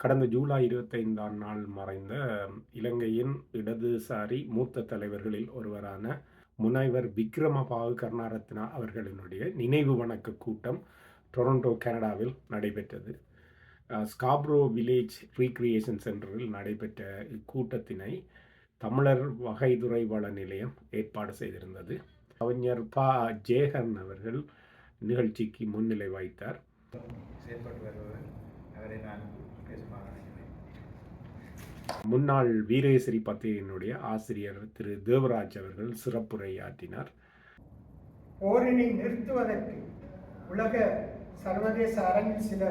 கடந்த ஜூலை இருபத்தைந்தாம் நாள் மறைந்த இலங்கையின் இடதுசாரி மூத்த தலைவர்களில் ஒருவரான முனைவர் விக்ரமபாவு கருணாரத்னா அவர்களினுடைய நினைவு வணக்க கூட்டம் டொரண்டோ கனடாவில் நடைபெற்றது. ஸ்காப்ரோ வில்லேஜ் ரீக்ரியேஷன் சென்டரில் நடைபெற்ற இக்கூட்டத்தினை தமிழர் வகைதுறை வள நிலையம் ஏற்பாடு செய்திருந்தது. கவிஞர் ப. ஜேகன் அவர்கள் நிகழ்ச்சிக்கு முன்னிலை வைத்தார் செயல்பட்டு வருபவர் அவரை நான் முன்னாள் வீரேஸ்வரி பத்திரிகையினுடைய ஆசிரியர் திரு தேவராஜ் அவர்கள் சிறப்புரையாற்றினார். போரினை நிறுத்துவதற்கு உலக சர்வதேச அரங்கில் சில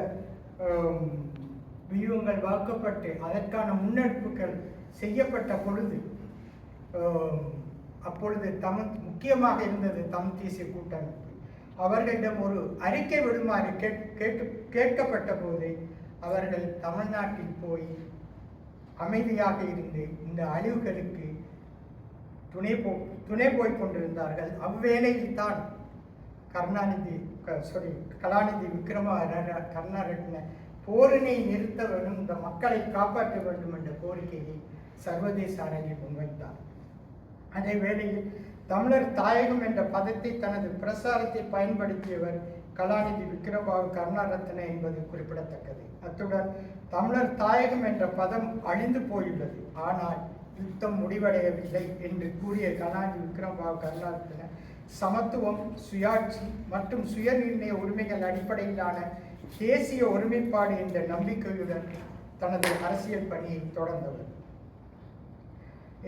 வியூகங்கள் வாக்கப்பட்டு அதற்கான முன்னெடுப்புகள் செய்யப்பட்ட பொழுது அப்பொழுது தமிழ் முக்கியமாக இருந்தது தமிழ் தேசிய கூட்டமைப்பு. அவர்களிடம் ஒரு அறிக்கை விடுமாறு கேட் கேட்டு கேட்கப்பட்ட போது அவர்கள் தமிழ்நாட்டில் போய் அமைதியாக இருந்து இந்த அழிவுகளுக்கு துணை போ துணை போய் கொண்டிருந்தார்கள். அவ்வேளையில் தான் கருணாநிதி சாரி கலாநிதி விக்ரம ர- கருணாரத்ன போரினை நிறுத்த வேண்டும் இந்த மக்களை காப்பாற்ற வேண்டும் என்ற கோரிக்கையை சர்வதேச அரங்கில் முன்வைத்தார் அதே வேளையில் தமிழர் தாயகம் என்ற பதத்தை தனது பிரசாரத்தை பயன்படுத்தியவர் கலாநிதி விக்ரமபாபு கருணாரத்ன என்பது குறிப்பிடத்தக்கது. அத்துடன் தமிழர் தாயகம் என்ற பதம் அழிந்து போயுள்ளது. ஆனால் யுத்தம் முடிவடையவில்லை என்று கூறிய கலாநிதி விக்ரமபாபு கருணாரத்ன சமத்துவம் சுயாட்சி மற்றும் சுயநிர்ணய உரிமைகள் அடிப்படையிலான தேசிய ஒருமைப்பாடு என்ற நம்பிக்கையுடன் தனது அரசியல் பணியை தொடர்ந்தவர்.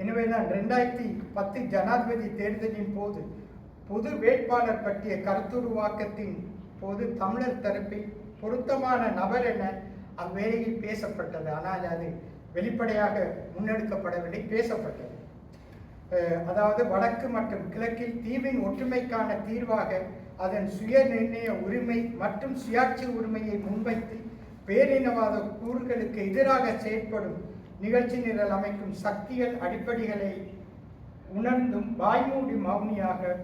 எனவேதான் ரெண்டாயிரத்தி பத்து ஜனாதிபதி தேர்தலின் போது பொது வேட்பாளர் பற்றிய கருத்துருவாக்கத்தின் போது தமிழர் தரப்பில் பொருத்தமான நபர் என அவ்வேளையில் பேசப்பட்டது. ஆனால் அது வெளிப்படையாக முன்னெடுக்கப்படவில்லை பேசப்பட்டது. அதாவது வடக்கு மற்றும் கிழக்கில் தீவின் ஒற்றுமைக்கான தீர்வாக அதன் சுய நிர்ணய உரிமை மற்றும் சுயாட்சி உரிமையை முன்வைத்து பேரினவாத கூறுகளுக்கு எதிராக செயற்படும் நிகழ்ச்சி நிரல் அமைக்கும் சக்திகள் அடிப்படைகளை உணர்ந்தும் வாய்மூடி மௌனியாக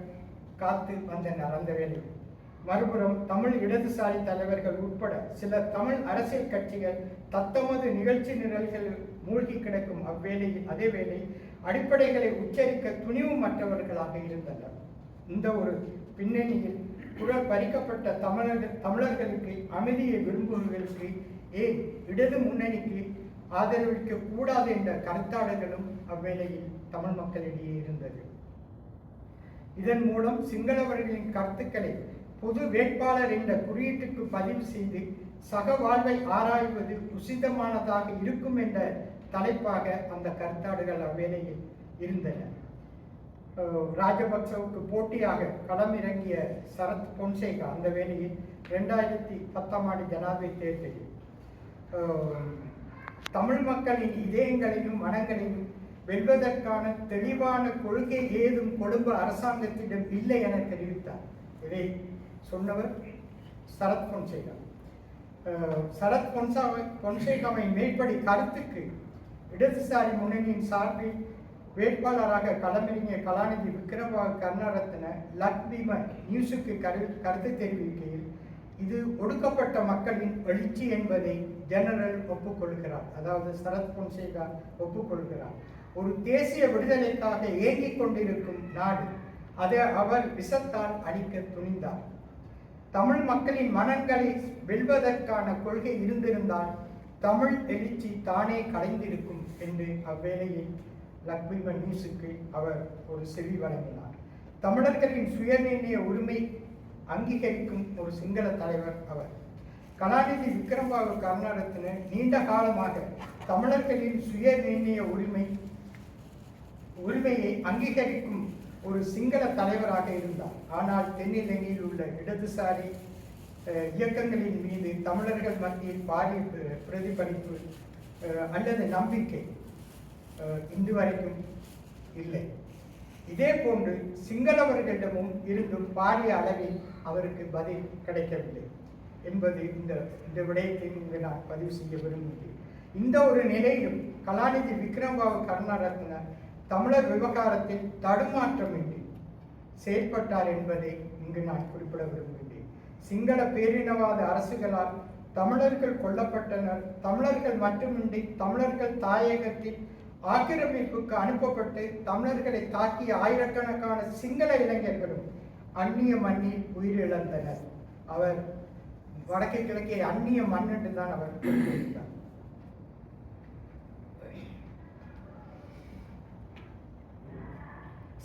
காத்து வந்தனர் அந்த வேண்டும். மறுபுறம் தமிழ் இடதுசாரி தலைவர்கள் உட்பட சில தமிழ் அரசியல் கட்சிகள் தத்தமது நிகழ்ச்சி நிரல்களில் மூழ்கி கிடக்கும் அவ்வேளையில் அதே வேளை அடிப்படைகளை உச்சரிக்க துணிவுமற்றவர்களாக இருந்தனர். இந்த ஒரு பின்னணியில் குரல் பறிக்கப்பட்ட தமிழர்கள் தமிழர்களுக்கு அமைதியை விரும்புவர்களுக்கு ஏன் இடது முன்னணிக்கு ஆதரவிக்க கூடாது என்ற கருத்தாடல்களும் அவ்வேளையில் தமிழ் மக்களிடையே இருந்தது. இதன் மூலம் சிங்களவர்களின் கருத்துக்களை பொது வேட்பாளர் என்ற குறியீட்டுக்கு பதிவு செய்து சக வாழ்வை ஆராய்வது உசிதமானதாக இருக்கும் என்ற தலைப்பாக அந்த கருத்தாடுகள் அவ்வேளையில் இருந்தன. ராஜபக்சவுக்கு போட்டியாக களமிறங்கிய சரத் பொன்சேகா அந்த வேளையில் ரெண்டாயிரத்தி பத்தாம் ஆண்டு ஜனாதிபதி தேர்தலில். தமிழ் மக்களின் இதயங்களையும் மனங்களையும் வெல்வதற்கான தெளிவான கொள்கை ஏதும் கொழும்பு அரசாங்கத்திடம் இல்லை என தெரிவித்தார். இதை சொன்னவர் சரத் பொன்சேகா. சரத் பொன்சாவை பொன்சேகாவை மேற்படி கருத்துக்கு இடதுசாரி முன்னணியின் சார்பில் வேட்பாளராக களமிறங்கிய கலாநிதி விக்ரம கர்ணரத்ன லக்பீம நியூஸுக்கு கரு கருத்து தெரிவிக்கையில் இது ஒடுக்கப்பட்ட மக்களின் எழுச்சி என்பதை ஜெனரல் ஒப்புக்கொள்கிறார். அதாவது சரத் பொன்சேகா ஒப்புக்கொள்கிறார். ஒரு தேசிய விடுதலைக்காக ஏங்கிக் கொண்டிருக்கும் நாடு அதை அவர் விஷத்தால் அடிக்க துணிந்தார். தமிழ் மக்களின் மனங்களை வெல்வதற்கான கொள்கை இருந்திருந்தால் தமிழ் எழுச்சி தானே கலைந்திருக்கும் என்று அவ்வேளையில் லக்ஷ்மிம நியூஸுக்கு அவர் ஒரு செவி வழங்கினார். தமிழர்களின் சுயநிர்ணய உரிமை அங்கீகரிக்கும் ஒரு சிங்கள தலைவர் அவர். கலாநிதி விக்ரம்பாபு கருணாரத்ன நீண்ட காலமாக தமிழர்களின் சுயநிர்ணய உரிமை உரிமையை அங்கீகரிக்கும் ஒரு சிங்கள தலைவராக இருந்தார். ஆனால் தென்னிலங்கையில் உள்ள இடதுசாரி இயக்கங்களின் மீது தமிழர்கள் மத்தியில் பாரிய பிர- பிரதிபலிப்பு அல்லது நம்பிக்கை இன்று வரைக்கும் இல்லை. இதே போன்று சிங்களவர்களிடமும் இருந்தும் பாரிய அளவில் அவருக்கு பதில் கிடைக்கவில்லை என்பது இந்த இந்த விடயத்தை இங்கு நான் பதிவு செய்ய விரும்புகிறேன். இந்த ஒரு நிலையிலும் கலாநிதி விக்ரம்பாபு கருணாரத்ன தமிழர் விவகாரத்தில் தடுமாற்றமின்றி செயல்பட்டார் என்பதை இங்கு நான் குறிப்பிட விரும்புகிறேன் சிங்கள பேரினவாத அரசுகளால் தமிழர்கள் கொல்லப்பட்டனர். தமிழர்கள் மட்டுமின்றி தமிழர்கள் தாயகத்தில் ஆக்கிரமிப்புக்கு அனுப்பப்பட்டு தமிழர்களை தாக்கிய ஆயிரக்கணக்கான சிங்கள இளைஞர்களும் அந்நிய மண்ணில் உயிரிழந்தனர். அவர் வடக்கு கிழக்கே அந்நிய மண் என்று தான் அவர் குறிப்பிட்டார்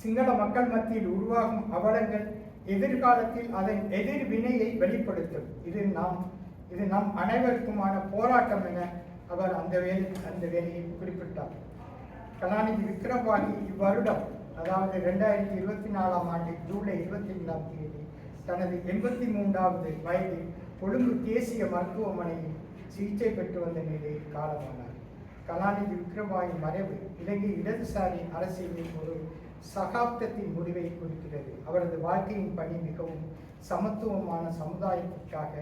சிங்கள மக்கள் மத்தியில் உருவாகும் அவலங்கள் எதிர்காலத்தில் அதன் எதிர்வினையை வெளிப்படுத்தும். இது நாம் இது நம் அனைவருக்குமான போராட்டம் என அவர் அந்த வேலை அந்த வேலையை குறிப்பிட்டார். கலாநிதி விக்ரம்பாகி இவ்வருடம் அதாவது ரெண்டாயிரத்தி இருபத்தி நாலாம் ஆண்டு ஜூலை இருபத்தி ஐந்தாம் தேதி தனது எண்பத்தி மூன்றாவது வயதில் கொழும்பு தேசிய மருத்துவமனையில் சிகிச்சை பெற்று வந்த நிலையில் காலமானார். கலாநிதி விக்ரம்பாகி மறைவு இலங்கை இடதுசாரி அரசியலில் ஒரு சகாப்தத்தின் முடிவை குறிக்கிறது. அவரது வாழ்க்கையின் பணி மிகவும் சமத்துவமான சமுதாயத்திற்காக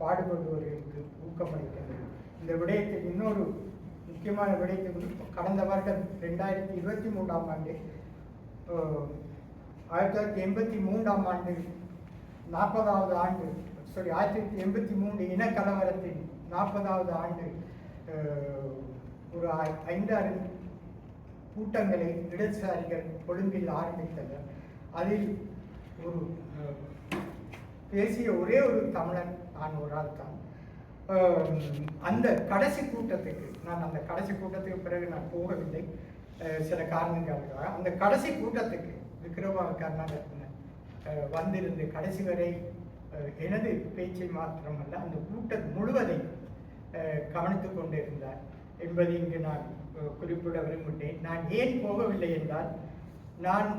பாடுபடுபவர்களுக்கு ஊக்கமளிக்கிறது. இந்த விடயத்தில் இன்னொரு முக்கியமான விடயத்தை கடந்த வருடம் ரெண்டாயிரத்தி இருபத்தி மூன்றாம் ஆண்டு ஆயிரத்தி தொள்ளாயிரத்தி எண்பத்தி மூன்றாம் ஆண்டு நாற்பதாவது ஆண்டு சாரி ஆயிரத்தி தொள்ளாயிரத்தி எண்பத்தி மூன்று இனக்கலவரத்தின் நாற்பதாவது ஆண்டு ஒரு ஐ- ஐந்தாறு கூட்டங்களை இடதுசாரிகள் கொழும்பில் ஆரம்பித்தனர். அதில் ஒரு பேசிய ஒரே ஒரு தமிழன் நான் ஒரு ஆள் தான். அந்த கடைசி கூட்டத்துக்கு நான் அந்த கடைசி கூட்டத்துக்கு பிறகு நான் போகவில்லை. சில காரணங்களுக்காக. அந்த கடைசி கூட்டத்துக்கு விக்ரம கருணாகரன் வந்திருந்து கடைசி வரை எனது பேச்சை மாத்திரமல்ல அந்த கூட்டம் முழுவதையும் கவனித்து கொண்டிருந்தார். என்பதை இங்கு நான் குறிப்பிட விரும்புகிறேன். நான் ஏன் போகவில்லை என்றால் நான்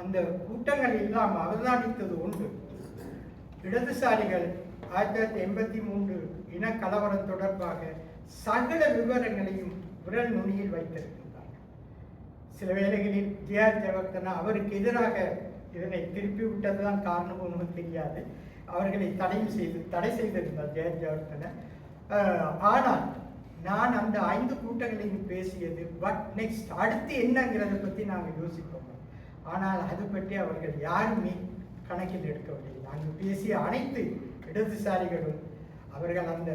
அந்த கூட்டங்கள் எல்லாம் அவதானித்தது உண்டு இடதுசாரிகள் ஆயிரத்தி தொள்ளாயிரத்தி எண்பத்தி மூன்று இன கலவரம் தொடர்பாக சகல விவரங்களையும் விரல் நுனியில் வைத்திருக்கின்றார்கள். சில வேளைகளில் ஜிஆர் ஜெயவர்தனா அவருக்கு எதிராக இதனை திருப்பி விட்டதுதான் காரணம் ஒன்றும் தெரியாது. அவர்களை தடையும் செய்து தடை செய்திருந்தார் ஜெயர் ஜெயவர்தனா. ஆனால் நான் அந்த ஐந்து கூட்டங்களையும் பேசியது. பட் நெக்ஸ்ட் அடுத்து என்னங்கிறத பற்றி நாங்கள் யோசிப்போம். ஆனால் அது பற்றி அவர்கள் யாருமே கணக்கில் எடுக்கவில்லை. நாங்கள் பேசிய அனைத்து இடதுசாரிகளும் அவர்கள் அந்த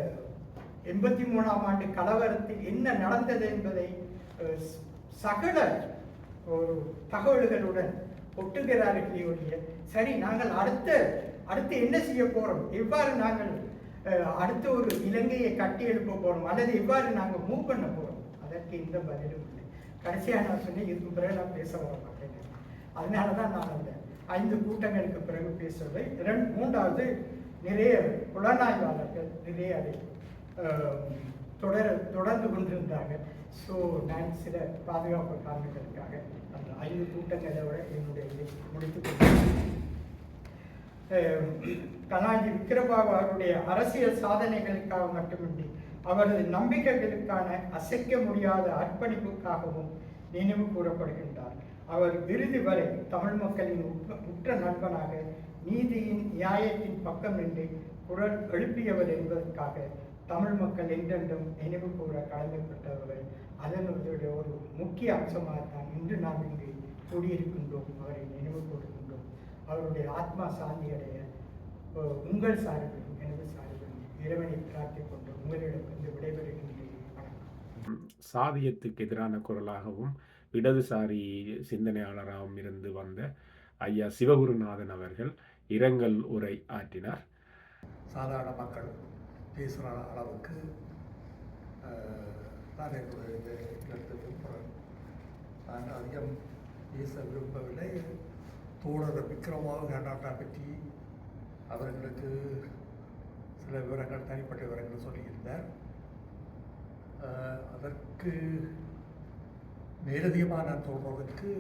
எண்பத்தி மூணாம் ஆண்டு கலவரத்தில் என்ன நடந்தது என்பதை சகல ஒரு தகவல்களுடன் ஒட்டுகிறார்களே ஒழிய சரி நாங்கள் அடுத்த அடுத்து என்ன செய்ய போகிறோம் எவ்வாறு நாங்கள் அடுத்த ஒரு இலங்கையை கட்டி எழுப்ப போகிறோம் அல்லது எவ்வாறு நாங்கள் மூவ் பண்ண போகிறோம் அதற்கு எந்த பதிலும் இல்லை. கடைசியாக நான் சொன்னேன் இதுக்கு பிறகு நான் பேச வர மாட்டேன். அதனால தான் நான் அந்த ஐந்து கூட்டங்களுக்கு பிறகு பேசுவதை ரெண்டு மூன்றாவது நிறைய புலனாய்வாளர்கள் நிறைய அதை தொடர தொடர்ந்து கொண்டிருந்தார்கள். ஸோ நான் சில பாதுகாப்பு காரணங்களுக்காக அந்த ஐந்து கூட்டங்களை விட என்னுடைய முடித்துக் கொண்டேன் கலாஞ்சி கலாநிதி விக்கிரபாபு அவருடைய அரசியல் சாதனைகளுக்காக மட்டுமின்றி அவரது நம்பிக்கைகளுக்கான அசைக்க முடியாத அர்ப்பணிப்புக்காகவும் நினைவு கூறப்படுகின்றார். அவர் விருது வரை தமிழ் மக்களின் உற்ற- உற்ற நண்பனாக நீதியின் நியாயத்தின் பக்கம் நின்று குரல் எழுப்பியவர் என்பதற்காக தமிழ் மக்கள் என்றென்றும் நினைவு கூற கடமைப்பட்டவர்கள் அதனுடைய ஒரு முக்கிய அம்சமாகத்தான் இன்று நாம் இங்கு கூடியிருக்கின்றோம். அவரை நினைவு கூறுகின்றோம் அவருடைய ஆத்மா சாந்தி அடைய உங்கள் சார்பிலும் எனது சார்பிலும் இறைவனை பிரார்த்திக் கொண்டு உங்களிடமிருந்து விடைபெறுகின்றேன். வணக்கம். சாதியத்துக்கு எதிரான குரலாகவும் இடதுசாரி சிந்தனையாளராகவும் இருந்து வந்த ஐயா சிவகுருநாதன் அவர்கள் இரங்கல் உரை ஆற்றினார். சாதாரண மக்கள் பேசுகிற அளவுக்கு நான் என்னுடைய இந்த இடத்துக்கு போகிறேன் நான் அதிகம் பேச விரும்பவில்லை. தோழர் விக்ரமாக கர்நாடகா பற்றி அவர்களுக்கு சில விவரங்கள் தனிப்பட்ட விவரங்கள் சொல்லியிருந்தார். அதற்கு மேலதிகமாக நான் சொல்கிறதுக்கு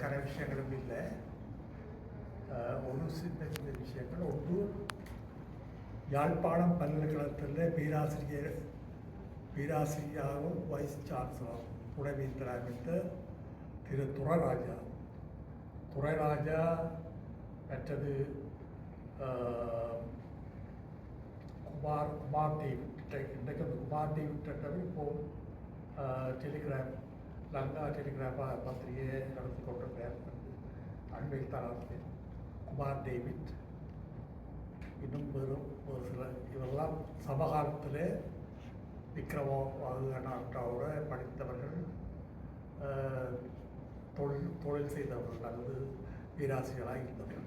கர விஷயங்களும் இல்லை. ஒரு சின்ன சின்ன விஷயங்கள். ஒன்று யாழ்ப்பாணம் பல்கலைக்கழகத்தில் பேராசிரியர் பேராசிரியராகவும் வைஸ் சான்சலர் துணைவேந்தராக திரு துரைராஜா துரைராஜா மற்றது குமார் குமார் டேவிட் இன்றைக்கு அந்த குமார் டேவிட் இப்போ டெலிகிராம் லங்கா டெலிகிராம் ப- பத்திரிகையை நடத்தி கொண்டிருக்கிறார் அண்மையில் தான் அறிந்தேன். குமார் டேவிட் இன்னும் வெறும் ஒரு சில இவரெல்லாம் விக்ரமோ விக்ரமோட படித்தவர்கள் தொழில் தொழில் செய்தவர்கள் அல்லது வீராசிகளாக இருந்தவர்கள்.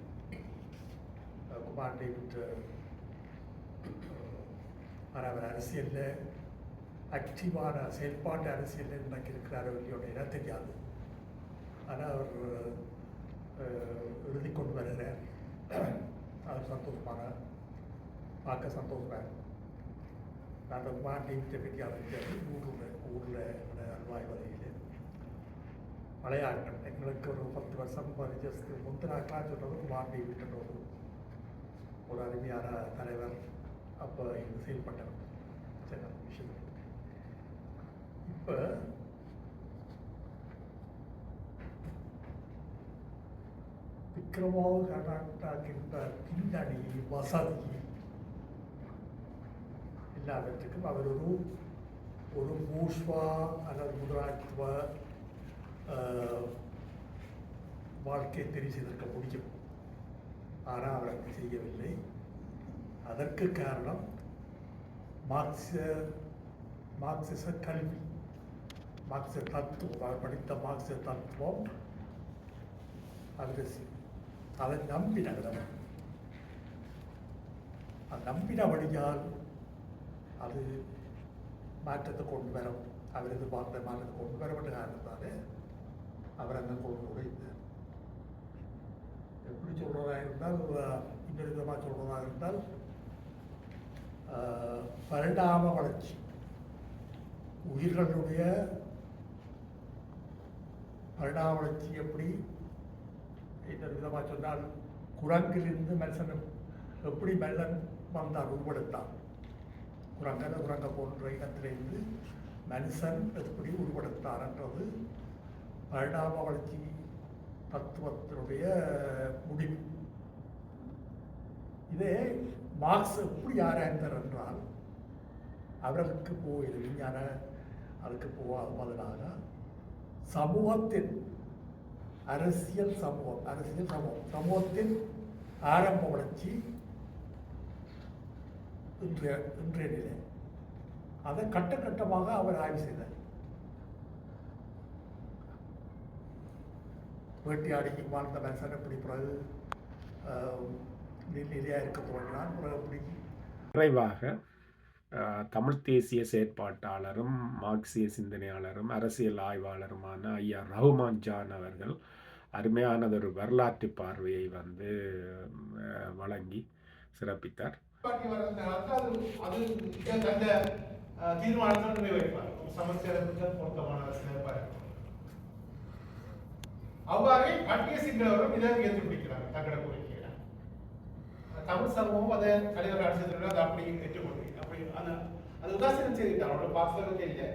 அஹ், குமார் டேவிட் அவர் அரசியலில் ஆக்டிவான செயல்பாட்டு அரசியலில் இன்றைக்கு இருக்கிறாரோ இல்லையோ என்ன தெரியாது ஆனால் அவர் எழுதி கொண்டு வருகிறார் அவர் சந்தோஷமாக பார்க்க சந்தோஷமாக நான் குமார் டேவிட்டை பற்றி அவர் ஊரில் ஊரில் அல்வாய் வகையில் பழைய எங்களுக்கு ஒரு பத்து வருஷம் பதினஞ்சு முந்தினாக்கெலாம் சொல்கிறது குமார் டேவிட்ன்ற ஒரு ஒரு அருமையான தலைவர். அப்போ இங்கே செயல்பட்டவர். சரி அந்த விஷயம் இப்போ விக்ரமாவு கர்நாடகின்ற பின்னணி வசதி எல்லாவற்றுக்கும் அவர் ஒரு ஒரு பூஷ்வா அல்லது முதலாளித்துவ வாழ்க்கை வாழ்க்கையை தெரிவு செய்திருக்க முடியும். ஆனால் அவர் அப்படி செய்யவில்லை. அதற்கு காரணம் மார்க்சிய மார்க்சிச கல்வி. மார்க்சிய தத்துவம் அவர் படித்த மார்க்சிய தத்துவம் அது அதை நம்பினார் அவர் அது நம்பினபடியால் அது மாற்றத்தை கொண்டு வரும். அவர் எதிர்பார்த்த மாற்றத்தை கொண்டு வரப்பட்ட வேண்டும் காரணத்தாலே அவர் அந்த கோவிலோடு இருந்தார் எப்படி சொல்கிறதா இருந்தால் இன்னொரு விதமாக சொல்கிறதாக இருந்தால் பரிணாம வளர்ச்சி. உயிர்களுடைய பரிணாம வளர்ச்சி எப்படி? இன்னொரு விதமாக சொன்னால் குரங்கிலிருந்து மனுஷன் எப்படி மெல்லன் வந்தான் உருவெடுத்தான் குரங்கன குரங்க போன்ற இடத்திலிருந்து மனுஷன் எப்படி உருவெடுத்தான்ன்றது பரிணாம வளர்ச்சி தத்துவத்தினுடைய முடிவு. இதே மார்க்ஸ் எப்படி ஆராய்ந்தார் என்றால் அவர்களுக்கு போய் விஞ்ஞான அதுக்கு போகாத பதிலாக சமூகத்தின் அரசியல் சமூகம் அரசியல் சமூகம் சமூகத்தின் ஆரம்ப வளர்ச்சி இன்றைய இன்றைய நிலை. அதை கட்ட கட்டமாக அவர் ஆய்வு செய்தார். வேட்டையாடி வாழ்ந்த மனுஷன் எப்படி பிறகு ஆஹ், நி- நிலையா இருக்க தோன்றினான் பிறகு எப்படி? நிறைவாக தமிழ் தேசிய செயற்பாட்டாளரும் மார்க்சிய சிந்தனையாளரும் அரசியல் ஆய்வாளருமான ஐயா ரஹ்மான் ஜான் அவர்கள் அருமையானதொரு வரலாற்று பார்வையை வந்து வழங்கி சிறப்பித்தார். தீர்மானத்தை சமஸ்கிருதத்துக்கு பொருத்தமான இருக்கும் அவ்வாறே கட்டிய சிங்களவரும் இதை ஏற்று பிடிக்கிறாங்க தங்கட கோரிக்கையில தமிழ் சமூகம் அதை தலைவர் அரசியல் அதை அப்படி ஏற்றுக்கொண்டு அப்படி அந்த அது உதாசீனம் செய்துட்டார் அவரோட பாசம் இல்லை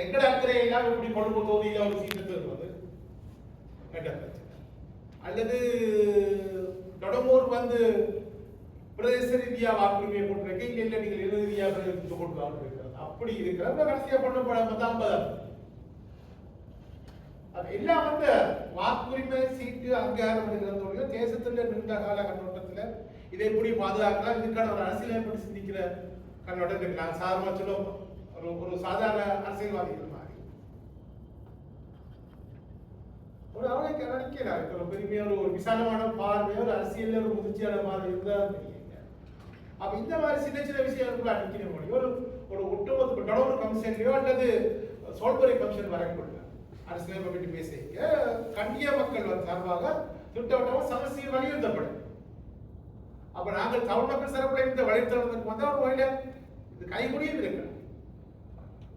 எங்கட அக்கறை எல்லாம் இப்படி கொழும்பு தொகுதியில ஒரு சீட்டு வருவது வேண்டாம் அல்லது தொடமூர் வந்து பிரதேச ரீதியா வாக்குரிமையை கொண்டிருக்க இல்லை நீங்கள் இரு ரீதியா கொண்டு வாங்க அப்படி இருக்கிற கடைசியா பண்ண போட ஐம்பது அது எல்லாம் வந்து வாக்குரிமை சீட்டு அங்கீகாரம் இருக்கிறதோட தேசத்துல நீண்ட கால கண்ணோட்டத்துல இதை எப்படி பாதுகாக்கலாம்? இதுக்கான ஒரு அரசியலை எப்படி சிந்திக்கிற கண்ணோட்டம் இருக்கு நான் சாதாரண சொல்லுவோம் ஒரு ஒரு சாதாரண அரசியல்வாதிகள் மாதிரி. ஒரு அவனை இப்போ ஒரு பெருமையா ஒரு ஒரு விசாலமான பார்வை ஒரு அரசியல் ஒரு முதிர்ச்சியான மாதிரி இருந்தால் தெரியுங்க அப்ப இந்த மாதிரி சின்ன சின்ன விஷயங்கள் அடிக்கிற முடியும் ஒரு ஒரு ஒட்டுமொத்த டொனோர் கமிஷன்லையோ அல்லது சோல்பரி கமிஷன் வரக்கூடிய அரசியலை பற்றி பேசிக்க கண்டிய மக்கள் சார்பாக திட்டவட்டமாக சமஸ்தியை வலியுறுத்தப்படும். அப்ப நாங்கள் தமிழ் மக்கள் சார்பில் இந்த வழித்தளத்துக்கு வந்தா ஒரு வழியில இது கைகூடியும் இருக்கு.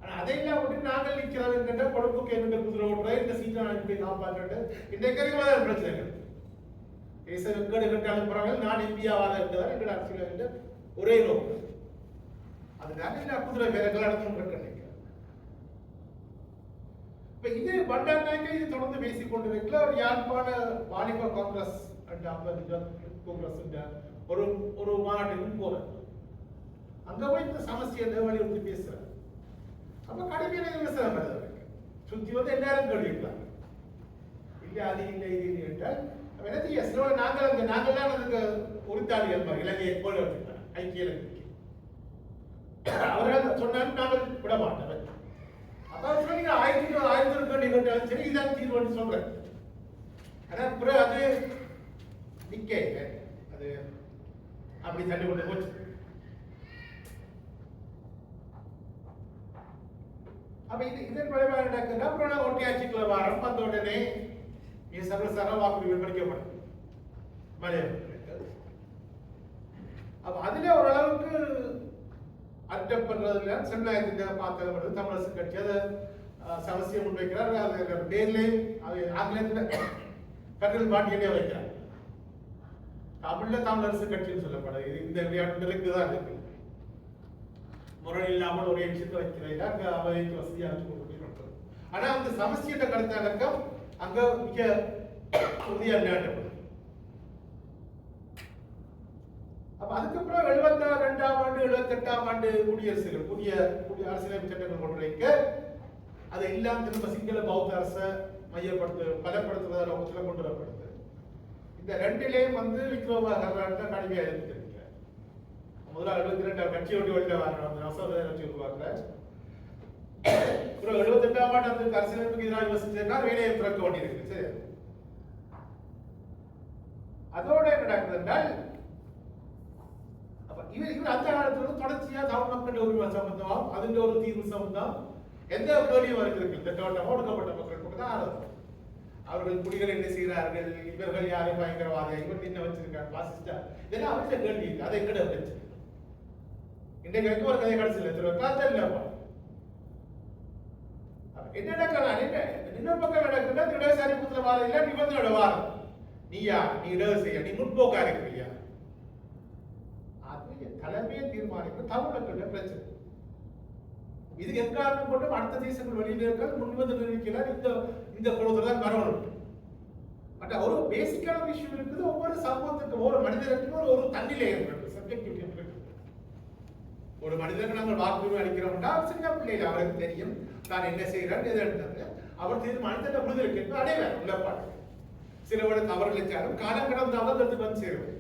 ஆனா அதையெல்லாம் விட்டு நாங்கள் நிற்கிறோம் என்கின்ற பொழுப்புக்கு என்கிட்ட குதிரை ஓட்டுற இந்த சீட்டை அனுப்பி காப்பாற்று இன்றைக்கு பிரச்சனைகள். பேச வெக்கடு கட்டாலும் பரவாயில்ல நான் இந்தியாவாக இருந்ததால் எங்கள் அரசியல் ஒரே நோக்கம். அதனால இந்த குதிரை வேலைகள் நடத்தும் நினைக்கிறேன் இப்ப இது பண்டாநாயக்க இது தொடர்ந்து பேசிக் கொண்டிருக்கல ஒரு யாழ்ப்பாண வாலிப காங்கிரஸ் அண்ட் காங்கிரஸ் ஒரு ஒரு மாநாட்டுக்கு போறேன் அங்க போய் இந்த சமஸ்தியை வலியுறுத்தி பேசுறேன் அப்ப கடுமையான விமர்சனம் வருது சுத்தி வந்து எல்லாரும் கேள்விக்கிறாங்க இல்ல அது இல்லை இது இல்லை என்றால் என்ன செய்ய? சில நாங்கள் அங்கே நாங்கள் தான் அதுக்கு உரித்தாளிகள் இலங்கையை போல ஐக்கிய இலங்கைக்கு. அவர்கள் சொன்னாலும் நாங்கள் விட மாட்டோம் அதான் சொன்னீங்க ஆயிரத்தி ஆயிரத்தி இருக்க நீங்கள் சரி இதான் தீர்வுன்னு சொல்றேன். பிறகு அது நிக்க அது அப்படி தள்ளி கொண்டு போச்சு. அப்ப இது இதன் விளைவாக நடக்குதுன்னா அப்புறம் நான் ஒட்டியாட்சிக்குள்ள வாரம் உடனே இது சர்வ சர படிக்கப்படும். மலையாளம் அப்ப அதுல ஓரளவுக்கு அட்டப்படுறதுல சென்னாயத்துக்கு பார்த்தது தமிழரசு கட்சி. அதை சமசிய முன்வைக்கிறார் அது பேர்லேயும் அது ஆங்கிலத்தில் கட்டில் பாட்டியலே வைக்கிறார். தமிழ்ல தமிழரசு கட்சின்னு சொல்லப்படுது. இது இந்த விளையாட்டுகளுக்கு தான் இருக்கு. முறை இல்லாமல் ஒரே விஷயத்தை வைக்கிறதா அங்கே அவைக்கு வசதியாக கொடுக்கணும் ஆனால் அந்த சமஸ்தியிட்ட கருத்தடக்கம் அங்கே மிக உறுதியாக விளையாட்டப்படும் அப்ப அதுக்கப்புறம் எழுபத்தி ரெண்டாம் ஆண்டு எழுபத்தெட்டாம் ஆண்டு குடியரசுகள் புதிய புதிய அரசியலமைப்பு சட்டங்கள் கொண்டு வைக்க அதை எல்லாம் திரும்ப சிங்கள பௌத்த அரசை மையப்படுத்து பலப்படுத்துவத நோக்கத்தில் கொண்டு வரப்படுது. இந்த ரெண்டிலேயும் வந்து விக்ரம கர்நாடகா கடுமையாக இருந்திருக்கிறார் முதல்ல எழுபத்தி ரெண்டாம் கட்சி ஒட்டி வெளில வரணும் அந்த கட்சி உருவாக்குற. அப்புறம் எழுபத்தெட்டாம் ஆண்டு அந்த அரசியலமைப்புக்கு எதிராக விமர்சிச்சிருக்கா வேலையை திறக்க வேண்டியிருக்கு சரி அதோட என்ன நடக்குது என்றால் இவர் இவர் அந்த காலத்துல இருந்து தொடர்ச்சியா தமிழ் மக்கள் உரிமை சம்பந்தம் அதுன்ற ஒரு தீர்வு சம்பந்தம் எந்த கேள்வியும் இருக்கு இந்த தோட்டம் ஒடுக்கப்பட்ட மக்கள் கூட தான் அவர்கள் புலிகள் என்ன செய்கிறார்கள் இவர்கள் யாரை பயங்கரவாத இவர் என்ன வச்சிருக்காங்க பாசிஸ்டா இதெல்லாம் அவர்கிட்ட கேள்வி இருக்கு அதை எங்கட வச்சு இன்றைக்கு வரைக்கும் ஒரு கதை கடைசியில் திரு காத்தல் இல்லப்பா என்ன நடக்கலாம் என்ன இன்னொரு பக்கம் நடக்குன்னா இடதுசாரி புத்திர வாரம் இல்லை நிபந்தனோட வாரம் நீயா நீ இடதுசையா நீ முற்போக்கா இருக்கிறியா தலைமையை தீர்மானிக்கும் தமிழர்களுடைய பிரச்சனை. இது எக்காரணம் கொண்டும் அடுத்த தேசங்கள் வெளியில் இருக்காது முன்வந்து நிர்ணயிக்கிறார் இந்த இந்த குழுத்துல தான் வரணும். பட் ஒரு பேசிக்கான விஷயம் இருக்குது ஒவ்வொரு சமூகத்துக்கு ஒவ்வொரு மனிதருக்கும் ஒரு ஒரு தன்னிலை இருக்கு சப்ஜெக்டிவ் இருக்கு ஒரு மனிதனுக்கு நாங்கள் வாக்குரிமை அளிக்கிறோம்னா சின்ன பிள்ளைகள் அவருக்கு தெரியும். தான் என்ன செய்கிறார் எது எடுத்தாங்க அவர் தீர்மானித்த விடுதலைக்கு என்று அடைவார் உள்ளப்பாடு சிலவோட தவறு வச்சாலும் காலம் கடந்தால் தான் எடுத்து வந்து சேருவார்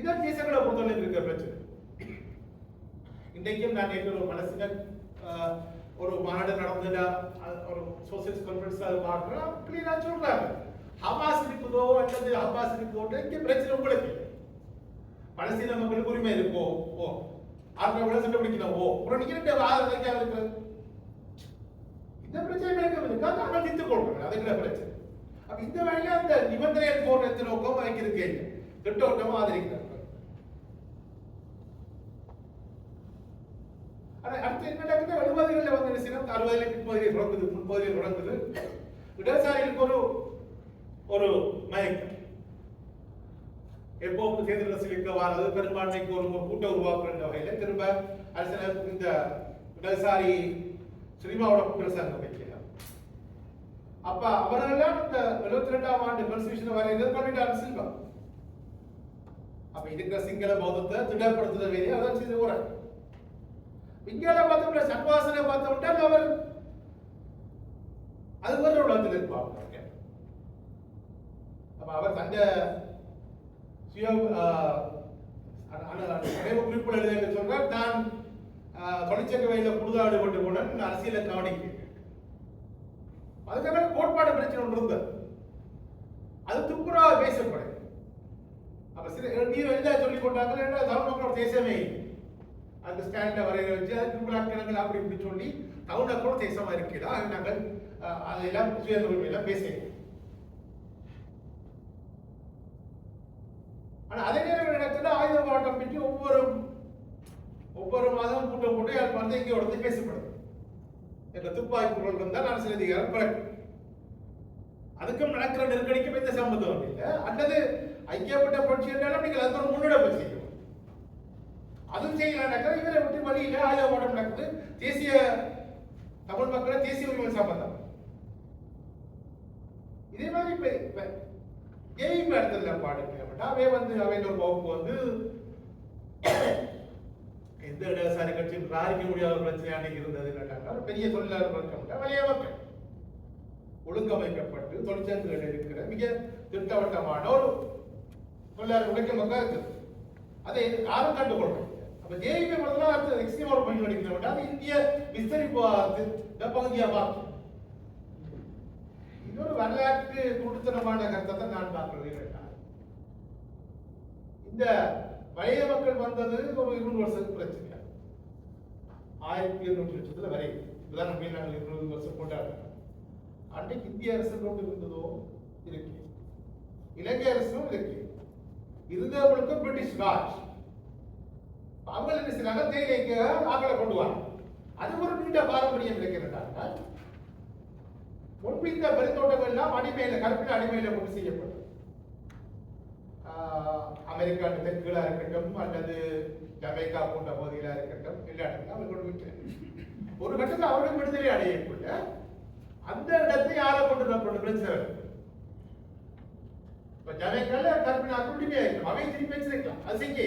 இதான் தேசங்களை பொறுத்தவரைக்கும் இருக்கிற பிரச்சனை. இன்றைக்கும் நான் நேற்று ஒரு மனசில் ஒரு மாநாடு நடந்ததுல ஒரு சோசியலிஸ்ட் கான்ஃபரன்ஸ் அதை பார்க்குறோம். கிளியரா சொல்றாங்க. ஹமாஸ் இருக்குதோ அல்லது ஹமாஸ் இருக்கோன்ற இங்க பிரச்சனை உங்களுக்கு பலஸ்தீன மக்களுக்கு உரிமை இருக்கோ. ஓ ஆட்களை விட சண்டை பிடிக்கணும் ஓ அப்புறம் நீங்க ரெண்டு வாதம் வைக்காம இருக்கிறது இந்த பிரச்சனை இருக்கா நாங்கள் நித்துக் கொள்றோம். அதுக்குள்ள பிரச்சனை. அப்ப இந்த வழியில அந்த நிபந்தனை போடுற நோக்கம் வைக்கிறது இல்லை. திட்டோட்டமா ஆதரிக்கிறாங்க ஆனா அடுத்து என்ன நடக்குது எழுபதுகளில் வந்து என்ன செய்யணும்? அறுபதுல முப்பதுல தொடங்குது. முப்பதுல தொடங்குது. இடதுசாரிகளுக்கு ஒரு ஒரு மயக்கம். எப்போ தேர்தல் சிலிக்க வாரது பெரும்பான்மைக்கு ஒரு ஒரு கூட்டம் உருவாக்குற வகையில திரும்ப அரசியல் இந்த இடதுசாரி சினிமாவோட கூட்டரசாங்கம் வைக்கிறார். அப்ப அவர்கள்லாம் இந்த எழுபத்தி ரெண்டாம் ஆண்டு கான்ஸ்டியூஷன் வரை எதிர்கொண்டுட்டார் சில்வம் அப்ப இருக்கிற சிங்கள பௌத்தத்தை திடப்படுத்துதல் வேலையை அதான் செய்து போறார் விஞ்ஞான பார்த்தோம்னா சன்வாசனை பார்த்தோம்னா அவர் அது ஒரு உலகத்தில் இருப்பாங்க அப்ப அவர் தந்த சுய நினைவு குறிப்பில் எழுத சொல்றார் தான் தொழிற்சங்க வயதில் புதுதாடு கொண்டு போன அரசியலை கவனிக்க அதுக்காக கோட்பாடு பிரச்சனை ஒன்று இருந்தது. அது துப்புரவா பேசப்படும் அப்ப சில நீர் எழுத சொல்லி கொண்டாங்க தமிழ் மக்களோட தேசமே இல்லை. அந்த ஸ்டாண்டை வரைய வச்சு அதுக்கு விழாக்கிழங்கள் அப்படி இப்படி சொல்லி தமிழ் கூட தேசமாக இருக்கிறதா? அது நாங்கள் அதெல்லாம் சுய உரிமையெல்லாம் பேசுகிறோம் அதே நேரம் இடத்துல ஆயுத மாவட்டம் பற்றி ஒவ்வொரு ஒவ்வொரு மாதம் கூட்டம் போட்டு எனக்கு வந்து இங்கே உடனே பேசப்படும். எங்க துப்பாக்கி குரல் இருந்தால் சில அதிகாரம் பிறகு அதுக்கும் நடக்கிற நெருக்கடிக்கும் எந்த சம்பந்தம் இல்லை. அல்லது ஐக்கியப்பட்ட புரட்சி என்றாலும் நீங்கள் அதுக்கு ஒரு முன்னெடுப்பு செய்யணும் அதுவும் செய்யலாம்னாக்கா இவரை விட்டு வழியில ஆயுத போராட்டம் நடக்குது. தேசிய தமிழ் மக்களை தேசிய உரிமை சம்பந்தம். இதே மாதிரி இப்ப இப்ப கேம் இடத்துல பாடுங்க அவே வந்து அவையில் ஒரு வகுப்பு வந்து எந்த இடதுசாரி கட்சியும் ராரிக்க முடியாத ஒரு பிரச்சனை அன்னைக்கு இருந்தது கேட்டாங்க பெரிய தொழிலாளர் வர்க்கம் வலிய மக்கள் ஒழுங்கமைக்கப்பட்டு தொழிற்சங்கங்கள் இருக்கிற மிக திட்டவட்டமான ஒரு தொழிலாளர் உழைக்க மக்கள் இருக்குது. அதை யாரும் கண்டுகொள்றோம் அப்ப ஜேவிபி பொறுத்தவரை அடுத்த எக்ஸ்ட்ரீம் ஒரு பங்கு வகிக்கிறவங்க அது இந்திய விஸ்தரிப்பு பகுதியா பார்க்கும் இன்னொரு வரலாற்று குருட்டுத்தனமான கருத்தை தான் நான் பார்க்கிறேன் இந்த பழைய மக்கள் வந்தது ஒரு இருநூறு வருஷத்துக்கு பிரச்சனை ஆயிரத்தி இருநூற்றி லட்சத்துல வரை. இதுதான் நம்ம நாங்கள் இருநூறு வருஷம் கொண்டாடுறோம் அன்றைக்கு இந்திய அரசு கொண்டு இருந்ததோ? இருக்கு இலங்கை அரசும் இருக்கு இருந்தவங்களுக்கு பிரிட்டிஷ் ராஜ். அவங்க என்ன செய்யறாங்க தேயிலைக்கு ஆக்களை கொண்டு வராங்க அது ஒரு நீண்ட பாரம்பரியம் இருக்கிறதாக முன்பு இந்த பெருந்தோட்டங்கள் எல்லாம் அடிமையில கருப்பின அடிமையில கொண்டு செய்யப்படும். ஆஹ் அமெரிக்கா தெற்குகளா இருக்கட்டும் அல்லது ஜமைக்கா போன்ற பகுதிகளா இருக்கட்டும் எல்லா இடத்துலையும் கொண்டு விட்டு ஒரு கட்டத்தில் அவர்கள் விடுதலை அடையக்குள்ள அந்த இடத்தை யாரை கொண்டு வரப்படும் பிரச்சனை இப்ப ஜமைக்கால கருப்பின அக்குண்டிமே இருக்கணும் அவை திருப்பி வச்சிருக்கலாம். அது செய்ய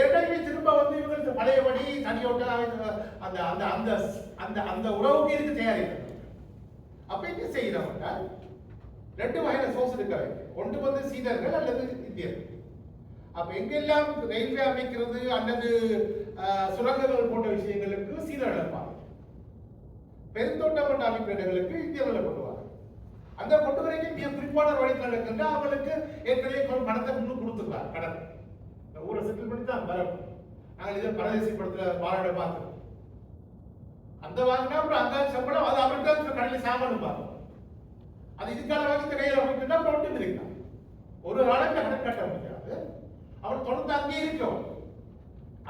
ஏற்கனவே திரும்ப வந்து இவங்களுக்கு பழையபடி தனியோட்ட அந்த அந்த அந்த அந்த அந்த உறவுக்கு இருக்கு தயாரிக்கிறது அப்ப என்ன செய்யறவங்க ரெண்டு வகையான சோர்ஸ் இருக்க. ஒன்று வந்து சீனர்கள் அல்லது இந்தியர்கள். அப்ப எங்கெல்லாம் ரயில்வே அமைக்கிறது அல்லது சுரங்கங்கள் போன்ற விஷயங்களுக்கு சீனர்கள் இருப்பாங்க. பெருந்தோட்டம் போன்ற அமைப்பு இடங்களுக்கு இந்தியர்களை கொண்டு வராங்க. அந்த கொண்டு வரைக்கும் மிக குறிப்பான ஒரு வழி நடக்கின்ற அவங்களுக்கு ஏற்கனவே பணத்தை முன்னு கொடுத்துருக்காங்க கடன். ஊரை செட்டில் பண்ணி தான் வரணும் நாங்கள் இதை படத்துல பாராட பார்த்தோம். அந்த வாங்கினா அப்புறம் அந்த சம்பளம் அது அவருக்கு கடையில் சாமான் பார்க்கும் அது இதுக்கான வாங்கி கையில் போயிட்டுனா அப்புறம் ஒன்று இருக்கான் ஒரு நாளைக்கு கடன் கட்ட முடியாது. அவன் தொடர்ந்து அங்கே இருக்கும்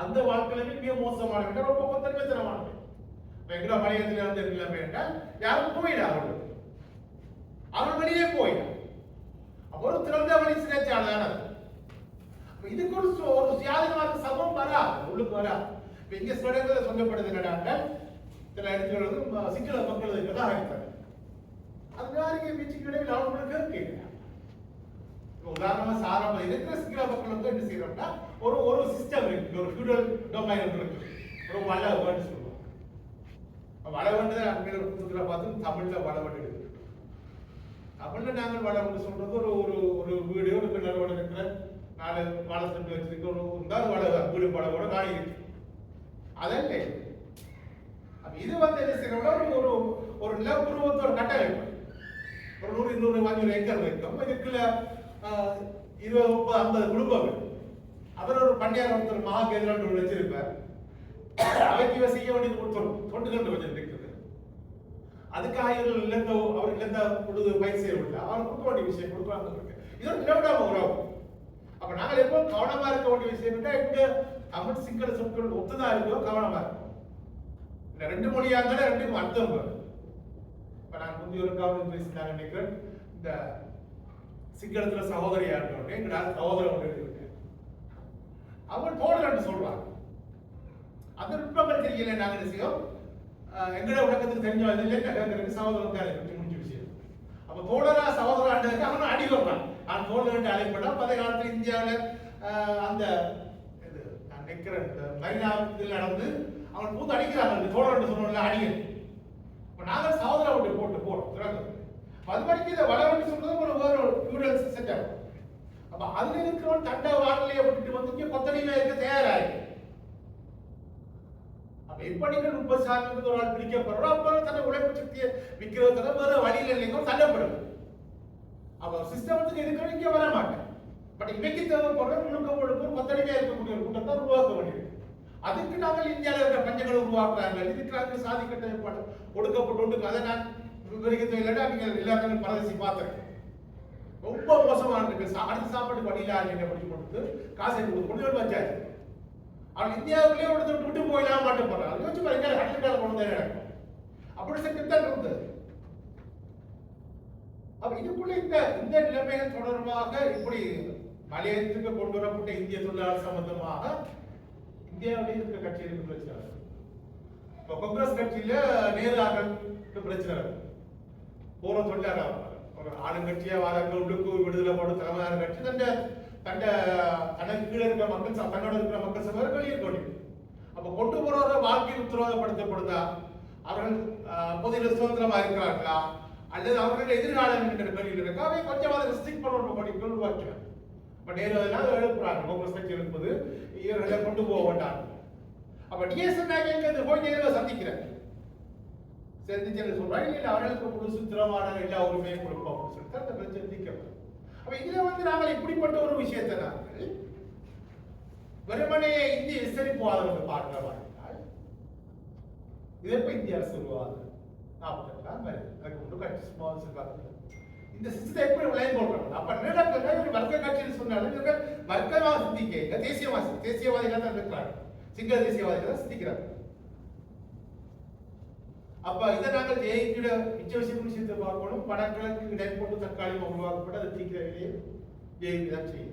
அந்த வாழ்க்கையிலுமே மிக மோசமான வேண்டும் ரொம்ப கொத்தன்மைத்தனமான எங்கட பழையத்தில் வந்து இருக்கலாமே என்றால் யாரும் போயிடா அவர்கள் அவர் வெளியே போயிடும் அப்போ ஒரு திறந்த வழி சிறைச்சாலையான இதுக்கு ஒரு சு- சுயாதீனமான சமம் வராது உள்ளுக்கு வராது இப்ப இங்க சில சொல்லப்படுது என்னடாங்க சில இடத்துல வந்து சிங்கள மக்கள் இருக்கிறதா ஆகிட்டாங்க அது மாதிரி மிச்சிக்கு இடையில் அவங்களுக்கு இருக்கு உதாரணமா சாரமா இருக்கிற சிங்கள மக்கள் வந்து என்ன செய்யறோம்னா ஒரு ஒரு சிஸ்டம் இருக்கு. ஒரு ஃபியூடல் டொமைன் இருக்கு. ஒரு வள சொல்லுவோம் வள அங்கே புத்தகத்துல பார்த்து தமிழ்ல வள வேண்டு தமிழ்ல நாங்கள் வள சொல்றது ஒரு ஒரு ஒரு வீடு ஒரு கிணறோட இருக்கிற நாலு வாழை தண்டு வச்சிருக்கணும் ஒரு இருந்தால் வள வீடு கூட காணி இருக்கு. அதல்ல இது. இது வந்து என்ன செய்யறோம்னா ஒரு ஒரு ஒரு நிலப்புருவத்தோட கட்டமைப்பு ஒரு நூறு இருநூறு வாங்கி ஏக்கர் வைக்கும் இதுக்குள்ள ஆஹ், இருபது முப்பது ஐம்பது குடும்பங்கள். அவர் ஒரு பண்ணையார் ஒருத்தர் மகா கேந்திரம் வச்சிருப்பார். அவைக்கு இவ செய்ய வேண்டியது கொடுத்துரும். தொண்டு கண்டு கொஞ்சம் இருக்குது அதுக்காக இவர்கள் இழந்த அவர் இழந்த பொழுது பயிற்சியை விடல அவர் கொடுக்க வேண்டிய விஷயம் கொடுக்குறாங்க இது ஒரு நிலவிடாம உறவு. அப்ப நாங்கள் எப்போ கவனமா இருக்க வேண்டிய விஷயம் என்ன இங்க தமிழ் சிங்கள சொற்கள் ஒத்துதான் இருக்கோ கவனமா இருக்கும் இந்த ரெண்டு மொழியா இருந்தாலும் ரெண்டுக்கும் அர்த்தம் வரும் இப்ப நான் முந்தைய ஒரு காவல் பேசினாங்க நினைக்கிறேன். இந்த சிங்களத்துல சகோதரியா இருந்தோடனே எங்க சகோதரன் ஒன்று இருக்கேன் அவன் தோழர் சொல்றாங்க அந்த நுட்பங்கள் தெரியல. நாங்க என்ன செய்யோம் எங்கட உலகத்துக்கு தெரிஞ்ச இல்லை கேட்கறதுக்கு சகோதரன் தான் முடிஞ்ச விஷயம். அப்ப தோழரா சகோதராண்டதுக்கு அவனும் அடி வர்றான் நான் தோழர் அழைப்படா பழைய காலத்தில் இந்தியாவில் அந்த இது நான் நிற்கிறேன் மைனா இதில் நடந்து அவன் பூத்து அடிக்கிறாங்க இந்த தோழர் சொன்னோம்ல அடிகள். இப்போ நாங்கள் சகோதர ஒன்று போட்டு போட்டோம் திறந்து. அது வரைக்கும் இதை வளவண்டு சொல்றது ஒரு வேறு ஒரு செட் ஆகும் அப்போ அதில் இருக்கிறவன் தண்ட வானிலையை விட்டுட்டு வந்து இங்கே கொத்தடிமை இருக்க தயாராகி. அப்ப எப்ப நீங்க ஒரு ஆள் பிடிக்கப்படுறோம் அப்போ தன்னை உழைப்பு சக்தியை விற்கிறது வேறு வழியில் இல்லைங்க தள்ளப்படும் அப்ப சிஸ்டமத்துக்கு இருக்கிற இங்க வர மாட்டேன் பட் இன்னைக்கு தேவைப்படுற முழுக்க முழுக்க கொத்தடிமையா இருக்கக்கூடிய ஒரு கூட்டத்தை உருவாக்க வேண்டியது. அதுக்கு நாங்கள் இந்தியாவில் இருக்கிற பஞ்சங்களை உருவாக்குறாங்க. இதுக்கு நாங்கள் சாதி கட்டமைப்பாடு ஒடுக்கப்பட்டு அதை நான் விவரிக்க தேவையில்லை நீங்கள் எல்லாத்தையும் பரதேசி பார்த்துருக்கேன் ரொம்ப மோசமான இருக்கு. சா- அடுத்த சாப்பாடு வழியில என்ன பண்ணி கொடுத்து காசை கொடுத்து கொண்டு வச்சாச்சு அவன் இந்தியாவுக்குள்ளேயே விட்டு விட்டு போயிடலாம் மாட்டேன் போறான் அது வச்சு பாருங்க ஹட்லிக்கால கொண்டு வந்து நடக்கும் அப்படி செட்டுத்தான் இருந்தது அப்ப இதுக்குள்ள இந்த இந்த நிலைமைகள் தொடர்பாக இப்படி மலையத்துக்கு கொண்டு வரப்பட்ட இந்திய தொழிலாளர் சம்பந்தமாக இந்தியாவில் இருக்கிற கட்சிகளுக்கு பிரச்சனை. இப்போ இப்ப காங்கிரஸ் கட்சியில நேதாக்களுக்கு பிரச்சனை. வருது. போற தொழிலாளர் ஒரு ஆளுங்கட்சியா வாழங்கள் உள்ளுக்கு விடுதலை போட தலைமையான கட்சி தண்ட தண்ட தனக்கு கீழே இருக்கிற மக்கள் தன்னோட இருக்கிற மக்கள் சபை வெளியே கொண்டு. அப்ப கொண்டு போறவர வாழ்க்கை உத்தரவாதப்படுத்தப்படுதா அவர்கள் ஆஹ், பொதுவில் சுதந்திரமா இருக்கிறார்களா? அல்லது அவர்களுடைய எதிர்காலம் என்கிற கேள்வி இருக்கா? அவை கொஞ்சம் அதை ரெஸ்ட்ரிக்ட் பண்ண படிப்புகள் உருவாக்கிறாங்க அப்ப நேரம் எழுப்புறாங்க காங்கிரஸ் கட்சி இருப்பது இவர்களை கொண்டு போக மாட்டாங்க அப்ப டிஎஸ்என் எங்க போய் நேரில் சந்திக்கிறேன் சந்திச்சு சொல்றாங்க இல்லை அவர்களுக்கு முழு சுத்திரமான எல்லா உரிமையும் கொடுப்போம் அப்படின்னு சொல்லிட்டு அந்த பிரச்சனை தீர்க்கப்படும். அப்ப இதுல வந்து நாங்கள் இப்படிப்பட்ட ஒரு விஷயத்தை நாங்கள் வெறுமனே இந்திய விஸ்தரிப்புவாதம் பார்க்க வாழ்ந்தால் இது எப்ப இந்திய அரசு உருவாது நாற்பத்தெட்டாம் வருது அதுக்கு முன்பு கட்சி ஸ்மால் சிறுபான்மை இந்த சிஸ்டத்தை எப்படி விளையம் போடுறாங்க அப்ப நிலக்கல்ல ஒரு வர்க்க கட்சின்னு சொன்னாலும் இவங்க வர்க்கமாக சிந்திக்க இல்லை தேசியவாசி தேசியவாதிகள் தான் இருக்கிறாங்க. சிங்கள தேசியவாதிகள் தான் சிந்திக்கிறாங்க. அப்ப இதை நாங்கள் ஜெயிக்கிற மிச்ச விஷயம் விஷயத்தை பார்க்கணும். வடகிழக்கு இடைப்பட்டு தற்காலிகம் உருவாக்கப்பட்டு அதை தீக்கிறவிலே ஜெயிக்க தான் செய்யும்.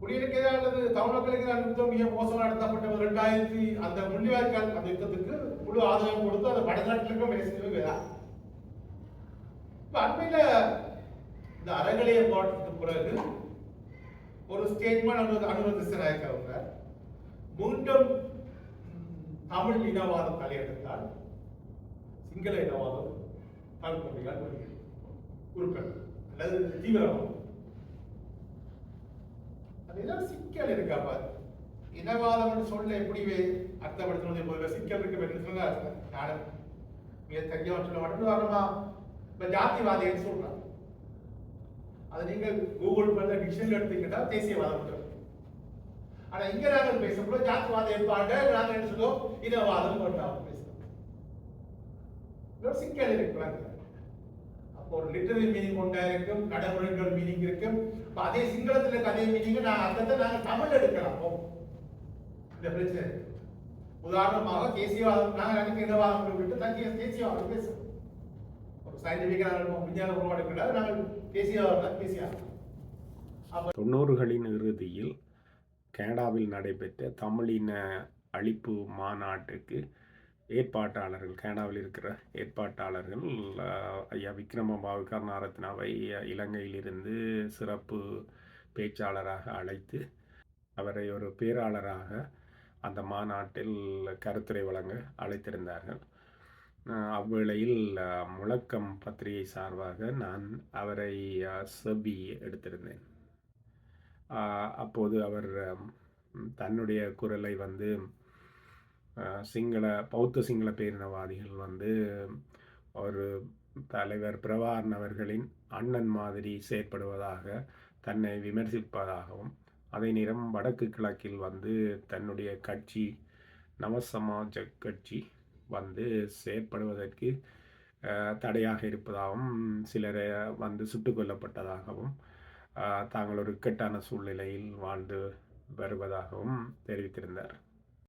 குடியிருக்க அல்லது தமிழர்களுக்கு எதிரான யுத்தம் மிக மோசமாக நடத்தப்பட்ட ரெண்டாயிரத்தி அந்த முள்ளிவாய்க்கால் அந்த யுத்தத்துக்கு முழு ஆதரவு கொடுத்து அதை வடநாட்டிற்கும் பேசினது வேற இப்ப அண்மையில இந்த அறகலைய பாட்டுக்கு பிறகு ஒரு ஸ்டேட்மெண்ட் அனுமதி அனுமதி நாயக் அவங்க மீண்டும் தமிழ் இனவாதம் தலையெடுத்தால் சிங்கள இனவாதம் தாழ்கொண்டியால் உறுப்பினர் அல்லது தீவிரவாதம் அதுதான் சிக்கல் இருக்கா பாரு. இனவாதம்னு சொல்ல எப்படி அர்த்தப்படுத்தணும் என்பதுல சிக்கல் இருக்கு என்று நானும் மிக தெரிஞ்சவன் சொல்ல மாட்டேன். உதாரணமா இப்ப ஜாதிவாதின்னு சொல்றாங்க. அது நீங்க கூகுள் பண்ண டிக்ஷனரி எடுத்தீங்கன்னா தேசியவாதம் ஆனா இங்க நாங்கள் பேசும்போது ஜாதிவாத ஏற்பாடு நாங்க என்ன சொல்லுவோம்? இனவாதம் கொண்டாடும் பேசுறோம் சிக்கல் இருக்கிறாங்க அப்போ ஒரு லிட்டரரி மீனிங் கொண்டா இருக்கும் நடைமுறைகள் மீனிங் இருக்கும். அதே சிங்களத்துல இருக்க அதே மீனிங் நான் அர்த்தத்தை நாங்கள் தமிழ் எடுக்கலாம். இந்த பிரச்சனை இருக்கு. உதாரணமாக தேசியவாதம் நாங்க நினைக்க இனவாதம் விட்டு தான் தேசியவாதம் பேசுவோம் ஒரு இருக்கும் விஞ்ஞான உருவாடு கிடையாது நாங்கள் தேசியவாதம் தான் தேசியவாதம் தொண்ணூறுகளின் இறுதியில் கனடாவில் நடைபெற்ற தமிழின அழிப்பு மாநாட்டுக்கு ஏற்பாட்டாளர்கள் கனடாவில் இருக்கிற ஏற்பாட்டாளர்கள் ஐயா விக்ரமபாபு கருணாரத்னாவை இலங்கையிலிருந்து சிறப்பு பேச்சாளராக அழைத்து அவரை ஒரு பேராளராக அந்த மாநாட்டில் கருத்துரை வழங்க அழைத்திருந்தார்கள். அவ்வேளையில் முழக்கம் பத்திரிகை சார்பாக நான் அவரை செபி எடுத்திருந்தேன். அப்போது அவர் தன்னுடைய குரலை வந்து சிங்கள பௌத்த சிங்கள பேரினவாதிகள் வந்து ஒரு தலைவர் பிரபாகரன் அவர்களின் அண்ணன் மாதிரி செயற்படுவதாக தன்னை விமர்சிப்பதாகவும் அதே நேரம் வடக்கு கிழக்கில் வந்து தன்னுடைய கட்சி நவசமாஜ கட்சி வந்து செயற்படுவதற்கு தடையாக இருப்பதாகவும் சிலர் வந்து சுட்டுக் கொல்லப்பட்டதாகவும் தாங்கள் ஒரு இக்கட்டான சூழ்நிலையில் வாழ்ந்து வருவதாகவும் தெரிவித்திருந்தார்.